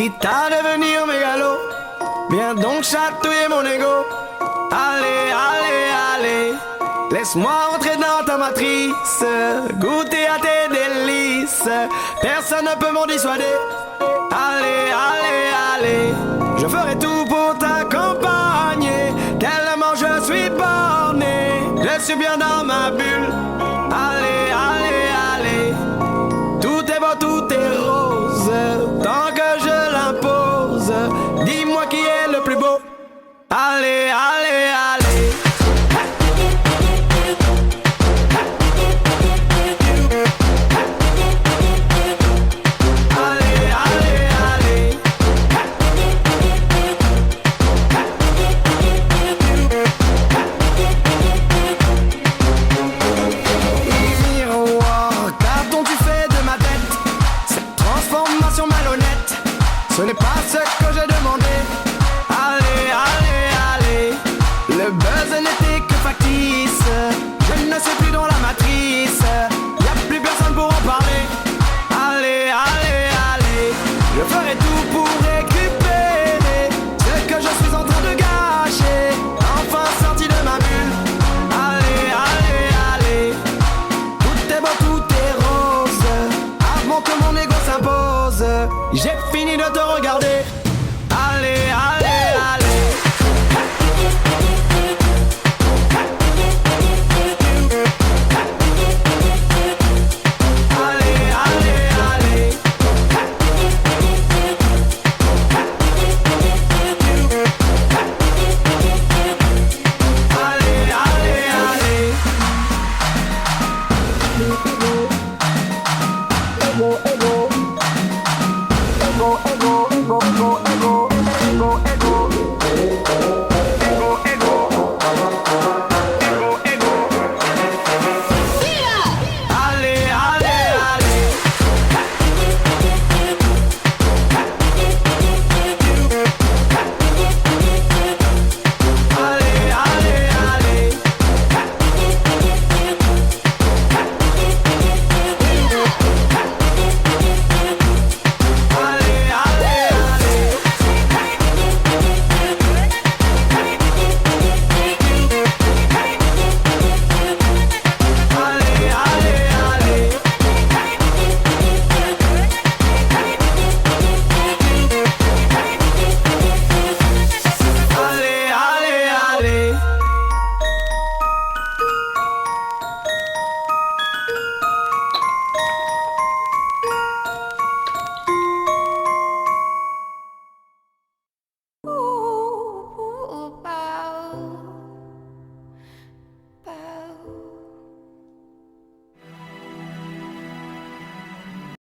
quitte à devenir mégalo. Viens donc chatouiller mon ego. Allez, allez, allez. Laisse-moi entrer dans ta matrice, goûter à tes délices. Personne ne peut m'en dissuader. Allez, allez, allez. Je ferai tout pour t'accompagner. Tellement je suis borné. Je suis bien dans ma bulle. Allez, allez, ce n'est pas ce que j'ai demandé. Allez, allez, allez, le buzz n'était que factice. Je ne suis plus dans la matrice, y a plus personne pour en parler. Allez, allez, allez, je ferai tout pour récupérer ce que je suis en train de gâcher. Enfin sorti de ma bulle. Allez, allez, allez. Tout est beau, tout est rose. Avant que mon ego s'impose, j'ai go, go, go, go.